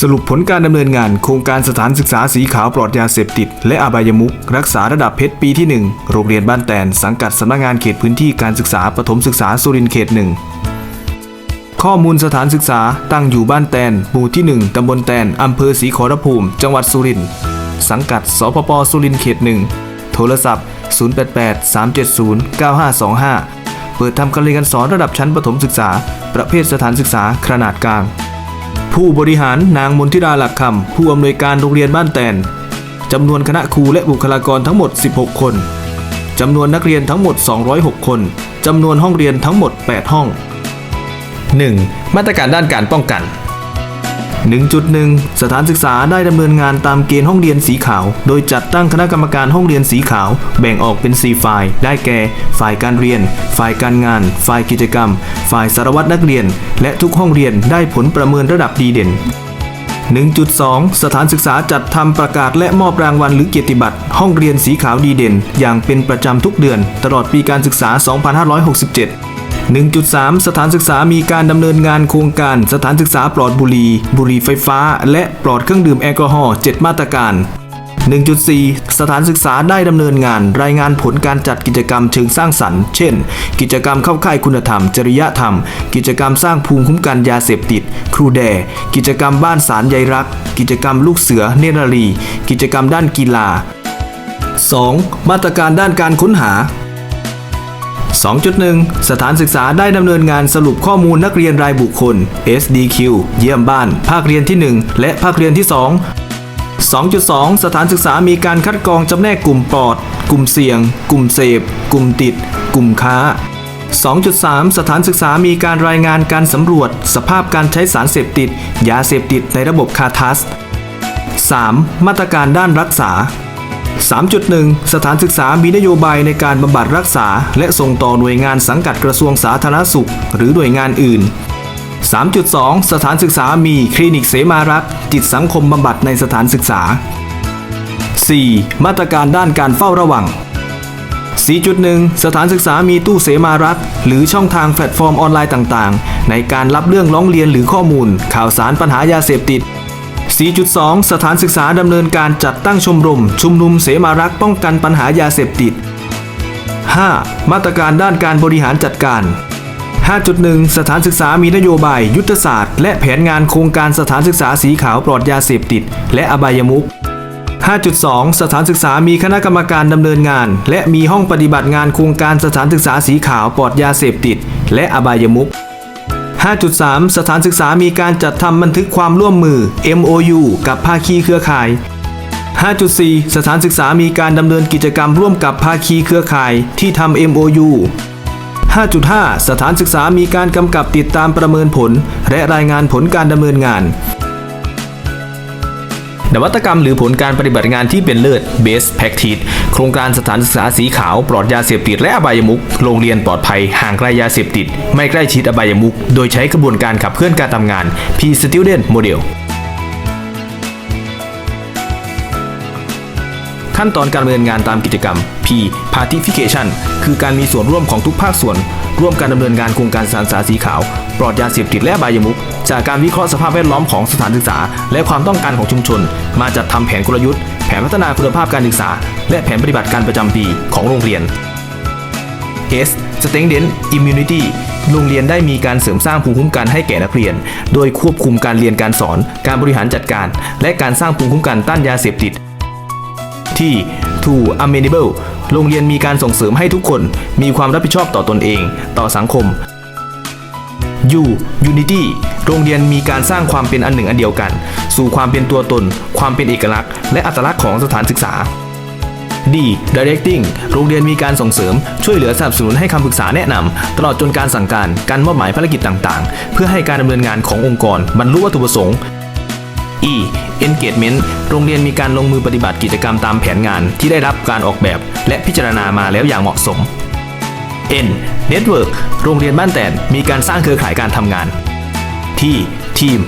สรุปผลการดำเนินงานโครงการสถานศึกษาสีขาวปลอดยาเสพติด และอบายมุกรักษาระดับเพชรปีที่ 1 โรงเรียนบ้านแตนสังกัดสำนักงานเขตพื้นที่การศึกษาปฐมศึกษาสุรินเขตหนึ่งข้อมูลสถานศึกษาตั้งอยู่บ้านแตนหมู่ที่ 1 ตำบลแตน อำเภอศรีขอรภูมิ จังหวัดสุรินทร์สังกัดสพปสุรินทร์เขตหนึ่งโทรศัพท์ 088 370 9525 เปิดทำการเรียนการสอนระดับชั้นประถมศึกษา ประเภทสถานศึกษาขนาดกลาง ผู้บริหารนางมนทิราหลักคำผู้อำนวยการโรงเรียนบ้านแตนจำนวนคณะครูและบุคลากรทั้งหมด 16 คนจำนวนนักเรียนทั้งหมด 206 คนจำนวนห้องเรียนทั้งหมด 8 ห้อง 1. มาตรการด้านการป้องกัน 1.1 สถานศึกษาได้ดำเนินงานตามเกณฑ์ห้องเรียนสีขาว โดยจัดตั้งคณะกรรมการห้องเรียนสีขาว แบ่งออกเป็น 4 ฝ่าย ได้แก่ ฝ่ายการเรียน ฝ่ายการงาน ฝ่ายกิจกรรม ฝ่ายสารวัตรนักเรียน และทุกห้องเรียนได้ผลประเมินระดับดีเด่น1.2 สถานศึกษาจัดทำประกาศและมอบรางวัลหรือเกียรติบัตร ห้องเรียนสีขาวดีเด่น อย่างเป็นประจำทุกเดือน ตลอดปีการศึกษา 2567 1.3 สถานศึกษามีการดำเนินงานโครงการสถานศึกษาปลอดบุหรี่บุหรี่ไฟฟ้า และปลอดเครื่องดื่มแอลกอฮอล์7มาตรการ 1.4 สถานศึกษาได้ดำเนินงาน รายงานผลการจัดกิจกรรมเชิงสร้างสรรค์ เช่น กิจกรรมเข้าค่ายคุณธรรม จริยธรรม กิจกรรมสร้างภูมิคุ้มกันยาเสพติด ครูแด กิจกรรมบ้านสารใยรัก กิจกรรมลูกเสือเนรารี กิจกรรมด้านกีฬา 2. มาตรการด้านการค้นหา 2.1 สถานศึกษาได้ดำเนินงานสรุปข้อมูลนักเรียนรายบุคคล SDQ เยี่ยมบ้าน ภาคเรียนที่ 1 และภาคเรียนที่ 2 2.2 สถานศึกษามีการคัดกรองจำแนกกลุ่มปลอด กลุ่มเสี่ยง กลุ่มเสพ กลุ่มติด กลุ่มค้า 2.3 สถานศึกษามีการรายงานการสำรวจ สภาพการใช้สารเสพติด ยาเสพติดในระบบคาทัส 3. มาตรการด้านรักษา 3.1 สถานศึกษามีนโยบายในการบำบัดรักษา และส่งต่อหน่วยงานสังกัดกระทรวงสาธารณสุข หรือหน่วยงานอื่น 3.2 สถานศึกษามีคลินิกเสมารักจิตสังคมบำบัดในสถานศึกษา 4. มาตรการด้านการเฝ้าระวัง 4.1 สถานศึกษามีตู้เสมารัฐ หรือช่องทางแพลตฟอร์มออนไลน์ต่าง ๆ ในการรับเรื่องร้องเรียนหรือข้อมูล ข่าวสารปัญหายาเสพติด 4.2 สถานศึกษาดำเนินการจัดตั้งชมรม ชุมนุมเสมารักป้องกันปัญหายาเสพติด 5. มาตรการด้านการบริหารจัดการ 5.1 สถานศึกษามีนโยบาย ยุทธศาสตร์ และแผนงานโครงการสถานศึกษาสีขาวปลอดยาเสพติด และอบายมุข5.2 สถานศึกษามีคณะกรรมการดำเนินงาน และมีห้องปฏิบัติงานโครงการสถานศึกษาสีขาวปลอดยาเสพติด และอบายมุข 5.3 สถานศึกษามีการจัดทำบันทึกความร่วมมือ MOU กับภาคีเครือข่าย 5.4 สถานศึกษามีการดำเนินกิจกรรมร่วมกับภาคีเครือข่ายที่ทำ MOU 5.5 สถานศึกษามีการกำกับติดตามประเมินผล และรายงานผลการดำเนินงาน นวัตกรรมหรือผลการปฏิบัติงานที่เป็นเลิศ Best Practice โครงการสถานศึกษาสีขาวปลอดยาเสพติดและอบายมุกโรงเรียนปลอดภัยห่างไกลยาเสพติด ไม่ใกล้ชิดอบายมุกโดยใช้กระบวนการขับเคลื่อนการทำงาน P Student Model ขั้นตอนการดำเนินงานตามกิจกรรม P Partification คือการมีส่วนร่วมของทุกภาคส่วน ร่วมการดำเนินงานโครงการสถานศึกษาสีขาว ปลอดยาเสพติดและบายมุขจากการวิเคราะห์สภาพแวดล้อมของสถานศึกษา และความต้องการของชุมชน มาจัดทำแผนกลยุทธ์ แผนพัฒนาคุณภาพการศึกษา และแผนปฏิบัติการประจำปีของโรงเรียน S Strengthen Immunity โรงเรียนได้มีการเสริมสร้างภูมิคุ้มกันให้แก่นักเรียน โดยควบคุมการเรียนการสอน การบริหารจัดการ และการสร้างภูมิคุ้มกันต้านยาเสพติด ที่ to amenable โรงเรียนมีการส่งเสริมให้ทุกคนมีความรับผิดชอบต่อตนเอง ต่อสังคม U Unity โรงเรียนมีการสร้างความเป็นอันหนึ่งอันเดียวกัน สู่ความเป็นตัวตน ความเป็นเอกลักษณ์ และอัตลักษณ์ของสถานศึกษา D Directing โรงเรียนมีการส่งเสริม ช่วยเหลือสนับสนุนให้คำปรึกษาแนะนำ ตลอดจนการสั่งการ การมอบหมายภารกิจต่าง ๆ เพื่อให้การดำเนินงานขององค์กรบรรลุวัตถุประสงค์ E Engagement โรงเรียนมีการลงมือปฏิบัติกิจกรรมตามแผนงานที่ได้รับการออกแบบ และพิจารณามาแล้วอย่างเหมาะสม N Network โรงเรียนบ้านแตนมีการสร้างเครือข่ายการทำงาน T Team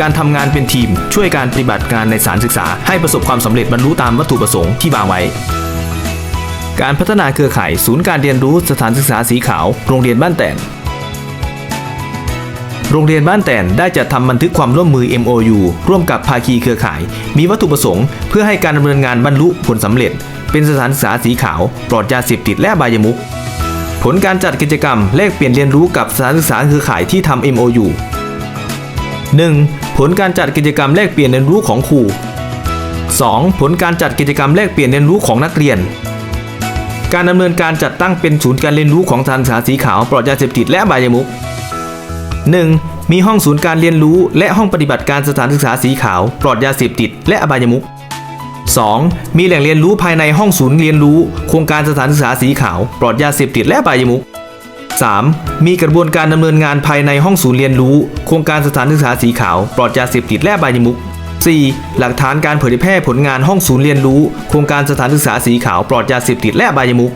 การทำงานเป็นทีมช่วยการปฏิบัติงานในสารศึกษา ให้ประสบความสำเร็จบรรลุตามวัตถุประสงค์ที่วางไว้ การพัฒนาเครือข่าย ศูนย์การเรียนรู้สถานศึกษาสีขาว โรงเรียนบ้านแตน โรงเรียนบ้านแตนได้จัดทำบันทึกความร่วมมือ MOU ร่วมกับภาคีเครือข่าย มีวัตถุประสงค์เพื่อให้การดำเนินงานบรรลุผลสำเร็จ เป็นสถานศึกษาสีขาว ปลอดยาเสพติดและบายมุขผลการจัดกิจกรรมแลกเปลี่ยนเรียนรู้กับสถานศึกษาเครือข่ายที่ทำ MOU 1. ผลการจัดกิจกรรมแลกเปลี่ยนเรียนรู้ของครู 2. ผลการจัดกิจกรรมแลกเปลี่ยนเรียนรู้ของนักเรียน การดำเนินการจัดตั้งเป็นศูนย์การเรียนรู้ของสถานศึกษาสีขาวปลอดยาเสพติดและบายมุข 1. มีห้องศูนย์การเรียนรู้และห้องปฏิบัติการสถานศึกษาสีขาว ปลอดยาเสพติด และอบายมุข 2. มีแหล่งเรียนรู้ภายในห้องศูนย์เรียนรู้ โครงการสถานศึกษาสีขาว ปลอดยาเสพติดและอบายมุข 3. มีกระบวนการดำเนินงานภายในห้องศูนย์เรียนรู้ โครงการสถานศึกษาสีขาว ปลอดยาเสพติดและอบายมุข 4. หลักฐานการเผยแพร่ผลงานห้องศูนย์เรียนรู้ โครงการสถานศึกษาสีขาว ปลอดยาเสพติดและอบายมุข